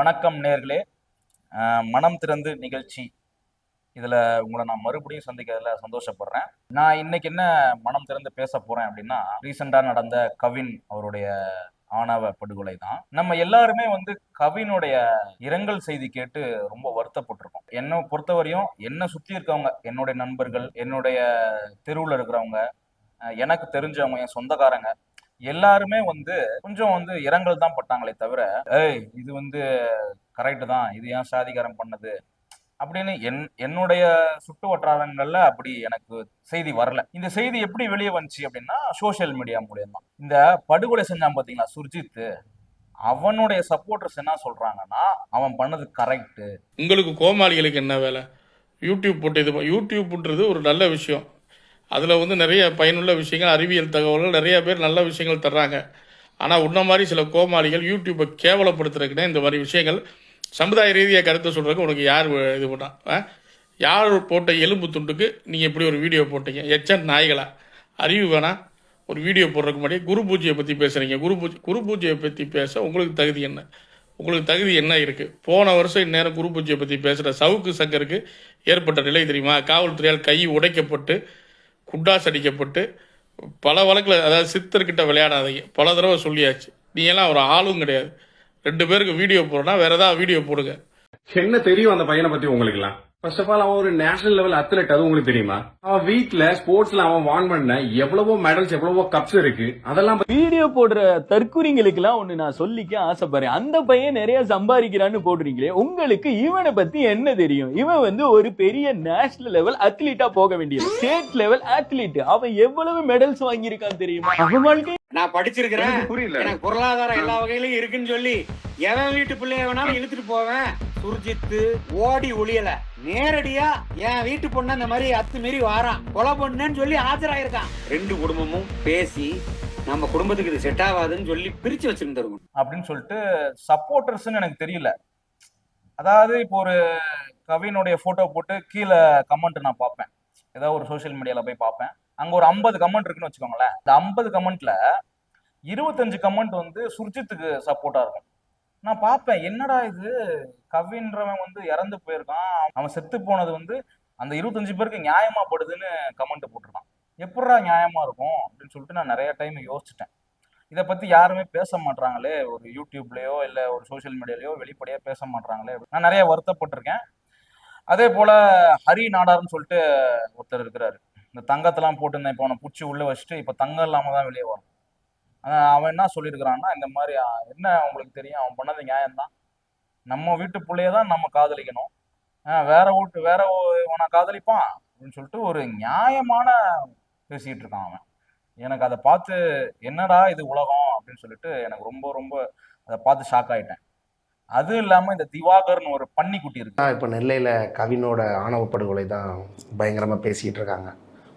வணக்கம் நேர்களே. மனம் திறந்து நிகழ்ச்சி. இதில் உங்களை நான் மறுபடியும் சந்திக்கிறதுல சந்தோஷப்படுறேன். நான் இன்னைக்கு என்ன மனம் திறந்து பேச போகிறேன் அப்படின்னா ரீசெண்டாக நடந்த கவின் அவருடைய ஆணவ படுகொலை தான். நம்ம எல்லாருமே வந்து கவினுடைய இரங்கல் செய்தி கேட்டு ரொம்ப வருத்தப்பட்டிருக்கோம். என்னை பொறுத்தவரையும் என்னை சுற்றி இருக்கவங்க என்னுடைய நண்பர்கள் என்னுடைய தெருவில் இருக்கிறவங்க எனக்கு தெரிஞ்சவங்க என் சொந்தக்காரங்க எல்லாருமே வந்து கொஞ்சம் வந்து இரங்கல் தான் பட்டாங்களே தவிர ஏய் இது வந்து கரெக்டு தான். இது ஏன் சாதிகாரம் பண்ணது? அப்படின்னு என் என்னுடைய சுட்டு வட்டாரங்கள்ல அப்படி எனக்கு செய்தி வரல. இந்த செய்தி எப்படி வெளியே வந்துச்சு அப்படின்னா சோஷியல் மீடியா மூலியமா. இந்த படுகொலை செஞ்சான் பாத்தீங்களா சுர்ஜித்? அவனுடைய சப்போர்டர்ஸ் என்ன சொல்றாங்கன்னா அவன் பண்ணது கரெக்ட் உங்களுக்கு கோமாளிகளுக்கு என்ன வேலை? யூடியூப் போட்டு இது யூடியூப்ன்றது ஒரு நல்ல விஷயம். அதில் வந்து நிறைய பயனுள்ள விஷயங்கள் அறிவியல் தகவல்கள் நிறைய பேர் நல்ல விஷயங்கள் தர்றாங்க. ஆனால் உன்ன மாதிரி சில கோமாளிகள் யூடியூப்பை கேவலப்படுத்துறதுக்குன்னே இந்த மாதிரி விஷயங்கள் சமுதாய ரீதியாக கருத்தை சொல்கிறதுக்கு உனக்கு யார் இது பண்ணா? ஆ? யார் போட்ட எலும்பு துண்டுக்கு நீங்கள் இப்படி ஒரு வீடியோ போட்டீங்க? எச்சன் நாய்களா? அறிவு வேணா ஒரு வீடியோ போடுறதுக்கு முன்னாடி குரு பூஜையை பற்றி பேசுகிறீங்க குரு பூஜை குரு பூஜையை பற்றி பேச உங்களுக்கு தகுதி என்ன? உங்களுக்கு தகுதி என்ன இருக்குது போன வருஷம் இந்நேரம் குரு பூஜையை பற்றி பேசுகிற சவுக்கு சங்கருக்கு ஏற்பட்ட நிலை தெரியுமா? காவல்துறையால் கை உடைக்கப்பட்டு குண்டாஸ் அடிக்கப்பட்டு பல வழக்கில் அதாவது சித்தர்கிட்ட விளையாடாதீங்க. பல தடவை சொல்லியாச்சு. நீ எல்லாம் ஒரு ஆளும் கிடையாது. ரெண்டு பேருக்கு வீடியோ போடுறோன்னா வேற ஏதாவது வீடியோ போடுங்க. என்ன தெரியும் அந்த பையனை பத்தி உங்களுக்குலாம் ஃபர்ஸ்ட் ஆஃப் ஆல் அவன் ஒரு நேஷனல் லெவல் அத்லெட் அது உங்களுக்கு தெரியுமா? அவன் வீட்ல ஸ்போர்ட்ஸ்ல அவன் வான் பண்ண எவ்வளவோ மெடல்ஸ் எவ்வளவோ கப்ஸ் இருக்கு. அதெல்லாம் வீடியோ போடுற தற்குறிங்களுக்கெல்லாம் ஒண்ணு நான் சொல்லிக்க ஆசைப்படுறேன். அந்த பையன் நிறைய சம்பாதிக்கிறான்னு போடுறீங்களே உங்களுக்கு இவனை பத்தி என்ன தெரியும்? இவன் வந்து ஒரு பெரிய நேஷனல் லெவல் அத்லீட்டா போக வேண்டியது. ஸ்டேட் லெவல் அத்லீட் அவன் எவ்வளவு மெடல்ஸ் வாங்கியிருக்கான் தெரியுமா? அவன் வாழ்க்கை நான் படிச்சிருக்கிறேன். புரியல. எனக்கு பொருளாதாரம் எல்லா வகையிலும் இருக்குன்னு சொல்லி எவன் வீட்டு பிள்ளைய வேணாலும் இழுத்துட்டு போவேன். சுர்ஜித்து ஓடி ஒளியல. நேரடியா என் வீட்டு பொண்ணு அந்த மாதிரி அத்துமீறி வாரான். கொலை பண்ணேன்னு சொல்லி ஆஜராயிருக்கான். ரெண்டு குடும்பமும் பேசி நம்ம குடும்பத்துக்கு இது செட் ஆகாதுன்னு சொல்லி பிரிச்சு வச்சிருந்துருக்கணும் அப்படின்னு சொல்லிட்டு சப்போர்ட்டர்ஸ்ன்னு எனக்கு தெரியல. அதாவது இப்போ ஒரு கவினுடைய போட்டோ போட்டு கீழே கமெண்ட் நான் பார்ப்பேன். ஏதாவது ஒரு சோஷியல் மீடியால போய் பார்ப்பேன். அங்க ஒரு ஐம்பது கமெண்ட் இருக்குன்னு வச்சுக்கோங்களேன். இந்த ஐம்பது கமெண்ட்ல இருபத்தஞ்சு கமெண்ட் வந்து சுர்ஜித்துக்கு சப்போர்ட்டா இருக்கும். நான் பார்ப்பேன் என்னடா இது? கவின்றவன் வந்து இறந்து போயிருக்கான். அவன் செத்து போனது வந்து அந்த இருபத்தஞ்சு பேருக்கு நியாயமா படுதுன்னு கமெண்ட் போட்டிருக்கான். எப்படா நியாயமா இருக்கும்? அப்படின்னு சொல்லிட்டு நான் நிறைய டைம் யோசிச்சிட்டேன். இதை பத்தி யாருமே பேச மாட்றாங்களே. ஒரு யூடியூப்லயோ இல்லை ஒரு சோஷியல் மீடியாலயோ வெளிப்படையா பேச மாட்றாங்களே. நான் நிறைய வருத்தப்பட்டிருக்கேன். அதே போல ஹரி நாடார்னு சொல்லிட்டு ஒருத்தர் இருக்கிறாரு. இந்த தங்கத்தெல்லாம் போட்டு இப்போ அவனை பிடிச்சி உள்ள வச்சுட்டு இப்போ தங்கம் இல்லாம தான் வெளியே வரும். அவன் என்ன சொல்லியிருக்கிறான்னா இந்த மாதிரி என்ன உங்களுக்கு தெரியும்? அவன் பண்ணது நியாயம்தான். நம்ம வீட்டு பிள்ளைய தான் நம்ம காதலிக்கணும். வேற வீட்டு வேற இவனை காதலிப்பான் அப்படின்னு சொல்லிட்டு ஒரு நியாயமான பேசிகிட்டு இருக்கான் அவன். எனக்கு அதை பார்த்து என்னடா இது உலகம்? அப்படின்னு சொல்லிட்டு எனக்கு ரொம்ப ரொம்ப அதை பார்த்து ஷாக் ஆயிட்டேன். அதுவும் இல்லாமல் இந்த திவாகர்னு ஒரு பன்னிக்குட்டி இருக்கு. இப்போ நெல்லையில் கவினோட ஆணவ படுகொலை தான் பயங்கரமாக பேசிகிட்டு இருக்காங்க.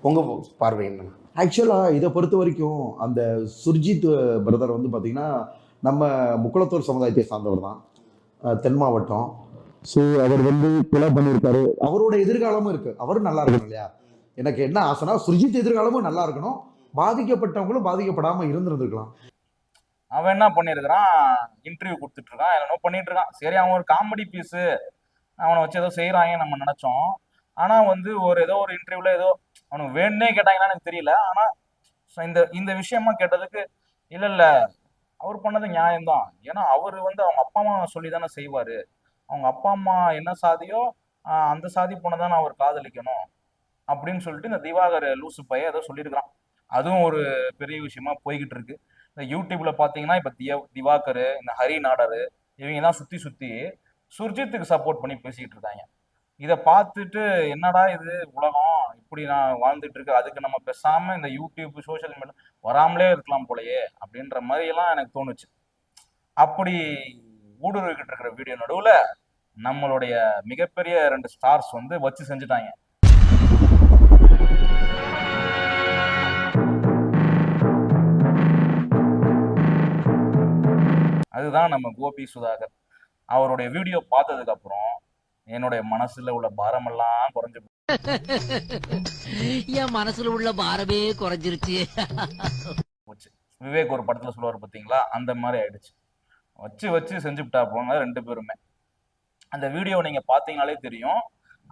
உங்கள் பார்வை என்ன ஆக்சுவலாக இதை பொறுத்த வரைக்கும் அந்த சுர்ஜித் பிரதர் வந்து பார்த்தீங்கன்னா நம்ம முக்குளத்தூர் சமுதாயத்தை சார்ந்தவர் தான். தென் மாவட்டம். ஸோ அவர் வந்து கொலை பண்ணியிருக்காரு. அவரோட எதிர்காலமும் இருக்கு. அவரும் நல்லா இருக்கணும் இல்லையா? எனக்கு என்ன ஆசைனா சுர்ஜித் எதிர்காலமும் நல்லா இருக்கணும். பாதிக்கப்பட்டவங்களும் பாதிக்கப்படாமல் இருந்திருந்துருக்கலாம். அவன் என்ன பண்ணியிருக்கிறான்? இன்டர்வியூ கொடுத்துட்டு இருக்கான். என்னமோ பண்ணிட்டு இருக்கான். சரி அவன் ஒரு காமெடி பீஸு அவனை வச்சு ஏதோ செய்கிறாங்க நம்ம நினைச்சோம். ஆனா வந்து ஒரு ஏதோ ஒரு இன்டர்வியூல ஏதோ அவனுக்கு வேணும்னே கேட்டாங்கன்னா எனக்கு தெரியல. ஆனா இந்த இந்த விஷயமா கேட்டதுக்கு இல்ல இல்ல அவர் பண்ணது நியாயம்தான். ஏன்னா அவர் வந்து அவங்க அப்பா அம்மா சொல்லி தானே செய்வாரு. அவங்க அப்பா அம்மா என்ன சாதியோ அந்த சாதி பொண்ணை அவர் காதலிக்கணும். அப்படின்னு சொல்லிட்டு இந்த திவாகர் லூசு பைய ஏதோ சொல்லியிருக்கிறான். அதுவும் ஒரு பெரிய விஷயமா போய்கிட்டு இருக்கு. இந்த யூடியூப்ல பாத்தீங்கன்னா இப்ப தியா திவாகர் இந்த ஹரி நாடர் இவங்க தான் சுத்தி சுத்தி சுர்ஜித்துக்கு சப்போர்ட் பண்ணி பேசிக்கிட்டு இருக்காங்க. இதை பார்த்துட்டு என்னடா இது உலகம் இப்படி நான் வாழ்ந்துட்டு இருக்கு அதுக்கு நம்ம பேசாம இந்த யூடியூப் சோஷியல் மீடியா வராமலே இருக்கலாம் போலயே அப்படின்ற மாதிரி எல்லாம் எனக்கு தோணுச்சு. அப்படி ஊடுருவிக்கிட்டு இருக்கிற வீடியோ நடுவுல நம்மளுடைய மிகப்பெரிய ரெண்டு ஸ்டார்ஸ் வந்து வச்சு செஞ்சுட்டாங்க. அதுதான் நம்ம கோபி சுதாகர். அவருடைய வீடியோ பார்த்ததுக்கு அப்புறம் என்னுடைய மனசுல உள்ள பாரமெல்லாம் குறைஞ்சு என் மனசுல உள்ள பாரமே குறைஞ்சிருச்சு. போச்சு. விவேக் ஒரு படத்துல சொல்லுவார் பாத்தீங்களா? அந்த மாதிரி ஆயிடுச்சு. வச்சு வச்சு செஞ்சுவிட்டா போங்க ரெண்டு பேருமே. அந்த வீடியோ நீங்க பாத்தீங்கனாலே தெரியும்.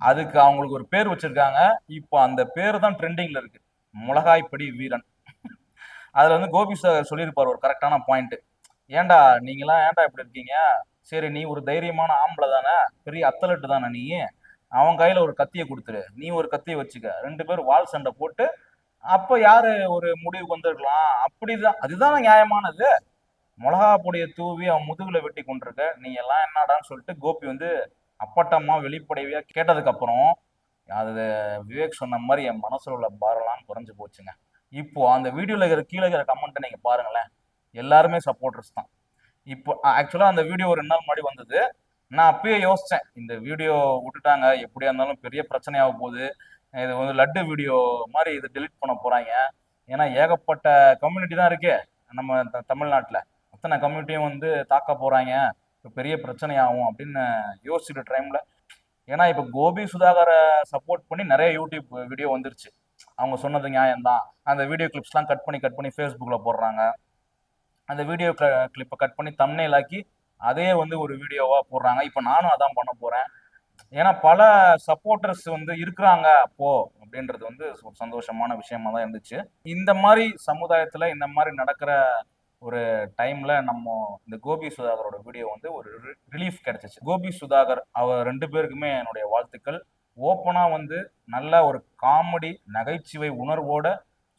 அதுக்கு அவங்களுக்கு ஒரு பேர் வச்சிருக்காங்க. இப்போ அந்த பேர் தான் ட்ரெண்டிங்ல இருக்கு. மிளகாய்ப்படி வீரன். அதுல வந்து கோபி சார் சொல்லியிருப்பார் ஒரு கரெக்டான பாயிண்ட் ஏன்டா நீங்களாம் ஏன்டா இப்படி இருக்கீங்க? சரி நீ ஒரு தைரியமான ஆம்பளை தானே பெரிய அத்தலட்டு தானே நீ? அவன் கையில் ஒரு கத்தியை கொடுத்துரு. நீ ஒரு கத்தியை வச்சுக்க. ரெண்டு பேரும் வால் சண்டை போட்டு அப்போ யாரு ஒரு முடிவுக்கு வந்திருக்கலாம்? அப்படிதான். அதுதான் நியாயமானது. மிளகா பொடியை தூவி அவன் முதுகுல வெட்டி கொண்டிருக்க. நீ எல்லாம் என்னடான்னு சொல்லிட்டு கோபி வந்து அப்பட்டமா வெளிப்படையா கேட்டதுக்கு அப்புறம் அது விவேக் சொன்ன மாதிரி என் மனசுல உள்ள பாரம்லாம் குறைஞ்சு போச்சுங்க. இப்போ அந்த வீடியோல இருக்கிற கீழே இருக்கிற கமெண்ட்டை நீங்க பாருங்களேன். எல்லாருமே சப்போர்ட்டர்ஸ் தான். இப்போ ஆக்சுவலாக அந்த வீடியோ ஒரு ரெண்டு நாள் முன்னாடி வந்தது. நான் அப்பயே யோசித்தேன் இந்த வீடியோ விட்டுட்டாங்க எப்படியா இருந்தாலும் பெரிய பிரச்சனையாக போகுது. இது வந்து லட்டு வீடியோ மாதிரி இது டெலீட் பண்ண போகிறாங்க ஏன்னா ஏகப்பட்ட கம்யூனிட்டி தான் இருக்கே நம்ம த- அத்தனை கம்யூனிட்டியும் வந்து தாக்க போகிறாங்க இப்போ பெரிய பிரச்சனை ஆகும் அப்படின்னு யோசிச்சுட்டு டைமில் ஏன்னா இப்போ கோபி சுதாகரை சப்போர்ட் பண்ணி நிறைய யூடியூப் வீடியோ வந்துருச்சு. அவங்க சொன்னது நியாயம்தான். அந்த வீடியோ கிளிப்ஸ்லாம் கட் பண்ணி கட் பண்ணி ஃபேஸ்புக்கில் போடுறாங்க. அந்த வீடியோ கிளிப்பை கட் பண்ணி தம்னையில் ஆக்கி அதே வந்து ஒரு வீடியோவாக போடுறாங்க. இப்போ நானும் அதான் பண்ண போகிறேன் ஏன்னா பல சப்போர்ட்டர்ஸ் வந்து இருக்கிறாங்க அப்போ அப்படின்றது வந்து ஒரு சந்தோஷமான விஷயமா தான் இருந்துச்சு. இந்த மாதிரி சமுதாயத்தில் இந்த மாதிரி நடக்கிற ஒரு டைம்ல நம்ம இந்த கோபி சுதாகரோட வீடியோ வந்து ஒரு ரிலீஃப் கிடைச்சிச்சு. கோபி சுதாகர் அவர் ரெண்டு பேருக்குமே என்னுடைய வாழ்த்துக்கள். ஓப்பனாக வந்து நல்ல ஒரு காமெடி நகைச்சுவை உணர்வோட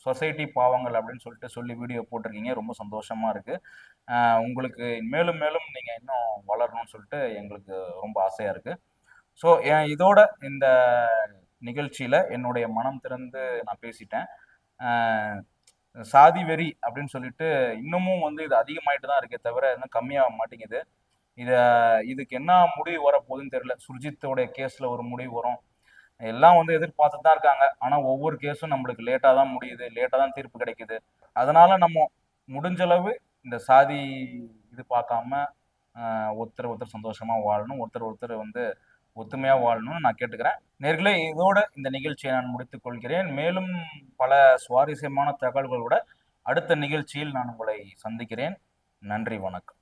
சொசைட்டி பாவங்கள் அப்படின்னு சொல்லிட்டு சொல்லி வீடியோ போட்டிருக்கீங்க. ரொம்ப சந்தோஷமா இருக்கு. உங்களுக்கு மேலும் மேலும் நீங்க இன்னும் வளரணும்னு சொல்லிட்டு எங்களுக்கு ரொம்ப ஆசையா இருக்கு. ஸோ இதோட இந்த நிகழ்ச்சியில என்னுடைய மனம் திறந்து நான் பேசிட்டேன். சாதி வெறி அப்படின்னு சொல்லிட்டு இன்னமும் வந்து இது அதிகமாயிட்டு தான் இருக்கே தவிர இன்னும் கம்மியாக மாட்டேங்குது. இதை இதுக்கு என்ன முடிவு வரப்போகுதுன்னு தெரியல. சுர்ஜித்தோடைய கேஸில் ஒரு முடிவு வரும். எல்லாம் வந்து எதிர்பார்த்துட்டு தான் இருக்காங்க. ஆனால் ஒவ்வொரு கேஸும் நம்மளுக்கு லேட்டாக தான் முடியுது. லேட்டாக தான் தீர்ப்பு கிடைக்குது. அதனால நம்ம முடிஞ்சளவு இந்த சாதி இது பார்க்காம ஒருத்தர் ஒருத்தர் சந்தோஷமாக வாழணும். ஒருத்தர் ஒருத்தர் வந்து ஒத்துமையாக வாழணும்னு நான் கேட்டுக்கிறேன். நேர்களே இதோட இந்த நிகழ்ச்சியை நான் முடித்துக் கொள்கிறேன். மேலும் பல சுவாரஸ்யமான தகவல்களோட அடுத்த நிகழ்ச்சியில் நான் உங்களை சந்திக்கிறேன். நன்றி வணக்கம்.